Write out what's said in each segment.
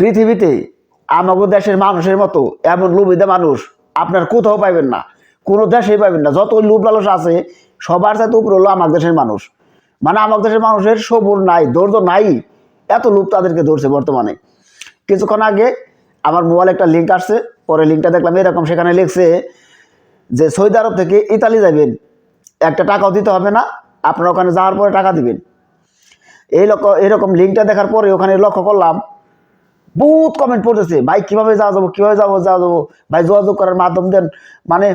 পৃথিবীতে আমাদের দেশের মানুষের মতো এমন লোভিদা মানুষ আপনার কোথাও পাইবেন না। কোনো দেশেই পাইবেন না। যত লোভ লালস আছে, সবার সাথে উপরে হলো আমার দেশের মানুষ। মানে আমার দেশের মানুষের সবুর নাই, ধৈর্য নাই, এত লোভ তাদেরকে ধরছে বর্তমানে। কিছুক্ষণ আগে আমার মোবাইলে একটা লিঙ্ক আসছে, পরে লিঙ্কটা দেখলাম, এরকম সেখানে লিখছে যে, সৌদি আরব থেকে ইতালি যাবেন একটা টাকাও দিতে হবে না, আপনারা ওখানে যাওয়ার পরে টাকা দিবেন। এই লক্ষ্য এরকম লিঙ্কটা দেখার পরে ওখানে লক্ষ্য করলাম বহুত কমেন্ট পড়তেছে, ভাই, কীভাবে যাওয়া যাব, কীভাবে যাব, যাওয়া যাব? ভাই, যোগাযোগ করার মাধ্যম দেন। মানে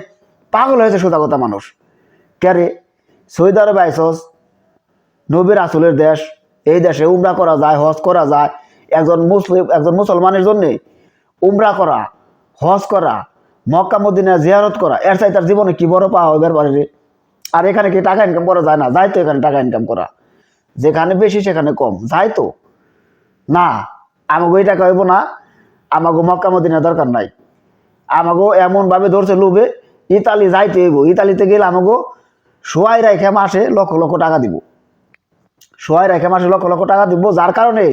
পাগল হয়েছে সোজা কথা মানুষ ক্যারে সৌদি আরবে আইসস, নবীর আসলের দেশ, এই দেশে উমরা করা যায়, হজ করা যায়। একজন মুসলিম, একজন মুসলমানের জন্যে উমরা করা, হজ করা, মক্কা, মদিনা জিয়ারত করা, এর চাই তার জীবনে কি বড় পাওয়া হবে রে আর এখানে কি টাকা ইনকাম করা যায় না? যায় তো এখানে টাকা ইনকাম করা। যেখানে বেশি, সেখানে কম। যায় তো? না। আমাকে ওই টাকা হইব না আমাকে মক্কা মদিনা দরকার নাই। আমাকে এমনভাবে ধরছে লোভে, ইতালি যাইতে হইব। ইতালিতে গেলে আমাকে সোয়াই রেখে মাসে লক্ষ লক্ষ টাকা দিব। সোয়াই রেখে মাসে লক্ষ লক্ষ টাকা দিব, যার কারণে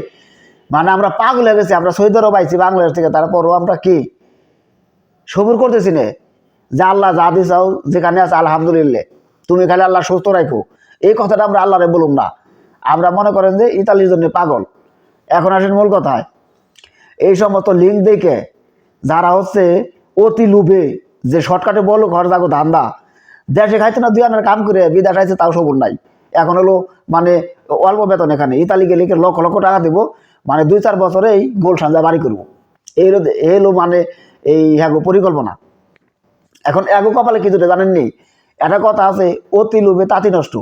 মানে আমরা পাগল হয়ে গেছি, আমরা সৌদি পাইছি বাংলাদেশ থেকে, তারপরও আমরা কি? সবুর করতেছি না। যে আল্লাহ যা দিছাও যেখানে আছে, আলহামদুলিল্লাহ। তুমি খালি আল্লাহ সুস্থ রাখো এই কথাটা আমরা আল্লাহরে বলুন না। আমরা মনে করেন যে ইতালির জন্য পাগল। এখন আসেন মূল কথায়। এই সমস্ত লিঙ্ক দেখে যারা হচ্ছে অতি লোভে যে শর্টকাটে বলো, ঘর যাগো ধান্দা। দেশে খাইছে না, দুই আনার কাম করে, বিদেশ আইছে, তাও সবুর নাই। এখন হলো মানে অল্প বেতন এখানে। ইতালি গেলে লক্ষ লক্ষ টাকা দিব? মানে দুই চার বছরেই গোল সাজা বাড়ি করব। এই হলো এই হলো মানে এই হ্যাগো পরিকল্পনা। এখন এগো কপালে কিছুটা জানেন নেই একটা কথা আছে, অতি লোভে তাঁতি নষ্ট।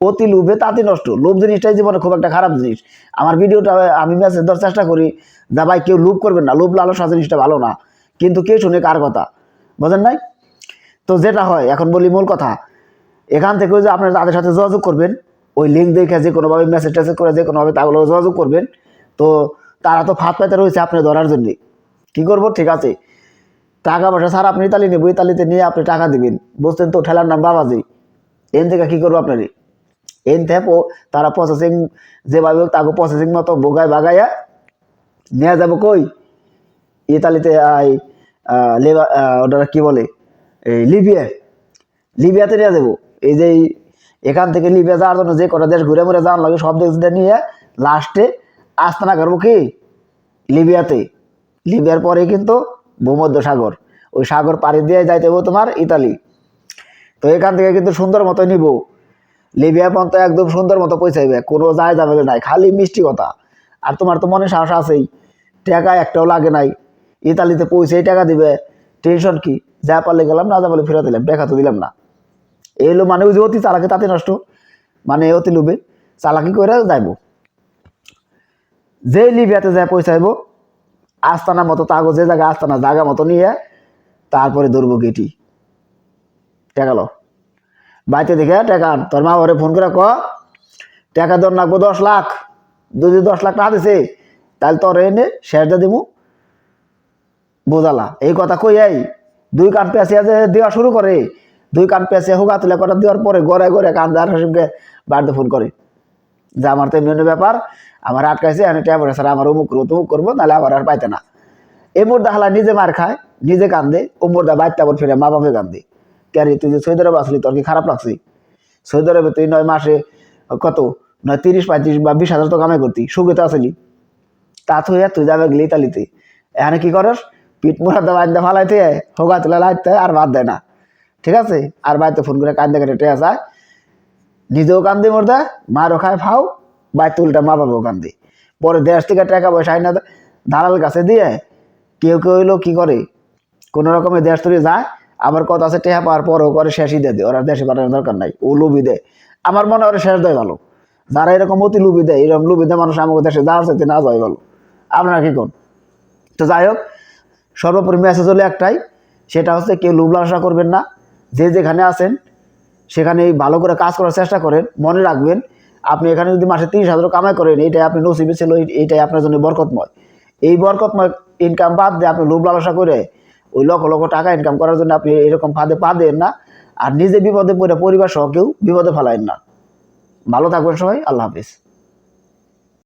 অতি লোভে তাঁতি নষ্ট। লোভ জিনিসটাই জীবনে খুব একটা খারাপ জিনিস। আমার ভিডিওটা আমি মেসেজ দেওয়ার চেষ্টা করি যা, ভাই, কেউ লোভ করবেন না। লোভ লালসা জিনিসটা ভালো না। কিন্তু কে শুনে কার কথা? বোঝেন নাই? তো যেটা হয়, এখন বলি মূল কথা। এখান থেকে যে আপনারা তাদের সাথে যোগাযোগ করবেন, ওই লিঙ্ক দেখে যে কোনোভাবে মেসেজ টেসেজ করে যে কোনোভাবে তাগুলো যোগাযোগ করবেন, তো তারা তো ফাঁদ পাইতে রয়েছে আপনি ধরার জন্যে। কী করব? ঠিক আছে। টাকা পয়সা স্যার আপনি ইতালি নেব ইতালিতে নিয়ে আপনি টাকা দিবেন। বুঝতেন তো? ঠেলার নাম বাবাজি। এন থেকে কী করব আপনারই এন থেকে তারা প্রসেসিং যেভাবে তাকে প্রসেসিং মতো বোগায় বাগাইয়া নিয়ে যাব কই? ইতালিতে, আই লেবা ওটা কি বলে? এই লিবিয়া, লিবিয়াতে নিয়ে যাব। এই যে এখান থেকে লিবিয়া যাওয়ার জন্য যে কটা দেশ ঘুরে ঘুরে যাওয়ার লাগে সব দেশ নিয়ে লাস্টে আস্তানা করব কি? লিবিয়াতে। লিবিয়ার পরে কিন্তু ভূমধ্য সাগর ওই সাগর পাড়ি দিয়ে যাইতে হবে তোমার ইতালি। তো এখান থেকে কিন্তু সুন্দর মতো নিব। লিবিয়া পর্যন্ত একদম সুন্দর মতো পৌঁছাইবে, কোনো যায় যাবে নাই, খালি মিষ্টি কথা। আর তোমার তো মনে সাহস আছেই, টাকা একটাও লাগে নাই, ইতালিতে পৌঁছেই টাকা দিবে, টেনশন কি? যা পারলে গেলাম, না যা পারলে ফেরত দিলাম টাকা তো দিলাম না। এই হলো মানে ওই যে অতি চালাকি, তাতে নষ্ট মানে অতি লোভে চালাকি করে যাইব। যে লিবিয়াতে যায় পৌঁছাইব আস্তানা মতো তাগো, যে জায়গায় আস্তানা জায়গা মতো নিয়ে তারপরে ধরবো গেটি টেকালো বাড়িতে দেখে টেকা। তোর মা ওরে ফোন করে ক টাকা দর লাগবো দশ লাখ। যদি দশ লাখ টাকা দিছে, তাহলে তোর এনে দিয়ে দিমু। বোঝালা, এই কথা কই এই? দুই কান পেঁচিয়া যে দেওয়া শুরু করে, দুই কান পেঁচিয়া হুগা তুলে কটা দেওয়ার পরে গড়ে গড়ে কান দার হাসিমকে বাড়িতে ফোন করে। যে আমার তো এমনি ব্যাপার, আমার আটকাইছে, আমি ট্যাব স্যার আমার অমুক করব তমুক করব, নাহলে আবার আর পাইতে না। এই মোর্দা হালা নিজে মার খায়, নিজে কান্দে ও মোর্দা বাইতে আবার ফিরে মা বাপে কান্দে। ক্যারি তুই যে সৈদ আরব আসলি তোর কি খারাপ লাগছে? সৈদ আরবে তুই নয় মাসে কত? নয়, তিরিশ, পঁয়ত্রিশ বা বিশ হাজার তো কামাই করতি, সুখে তো আসলি তা তুই তুই যাবে গেলি ইতালিতে। এখানে কি করস? পিঠ মোড়া দেওয়া আনতে ফালাইতে হোগা তুলে লাইতে আর বাদ দেয় না। ঠিক আছে? আর বাড়িতে ফোন করে কান্দে কেটে টেয়া যায়। নিজেও কান্দি মোর্দা, মারও খায় ফাও, বাইতে উল্টা মা বাবাও কান্দি। পরে দেশ থেকে টাকা পয়সা আইনা দালাল কাছে দিয়ে, কেউ কেউ হইল কি করে? কোনো রকমের দেশ তুলে যায় আবার কত আছে, টেহা পাওয়ার পরও করে শেষই দিয়ে দেয়, ওরা দেশে পাঠানোর দরকার নাই, ও লুবি দেয়। আমার মনে হয় শেষ দেয় ভালো। যারা এরকম অতি লুবি দেয়, এরকম লুবি দেয় মানুষ আমাকে দেশে যাওয়ার চাইতে না যায় ভালো। আপনারা কি কোন? তো যাই হোক, সর্বোপরি মেসেজ হলো একটাই, সেটা হচ্ছে কেউ লুব লালসা করবেন না, যে যেখানে আছেন, সেখানে ভালো করে কাজ করার চেষ্টা করেন, মনে রাখবেন, আপনি এখানে যদি মাসে তিরিশ হাজার কামাই করেন এটাই আপনি নসিবে ছিল এইটাই আপনার জন্য বরকতময়। এই বরকতময় ইনকাম বাদ দিয়ে আপনি লোভ লালসা করে ওই লক্ষ লক্ষ টাকা ইনকাম করার জন্য আপনি এরকম ফাঁদে পা দেন না। আর নিজে বিপদে পড়ে পরিবার সহ কেউ বিপদে ফেলায়েন না। ভালো থাকবেন সবাই, আল্লাহ হাফিজ।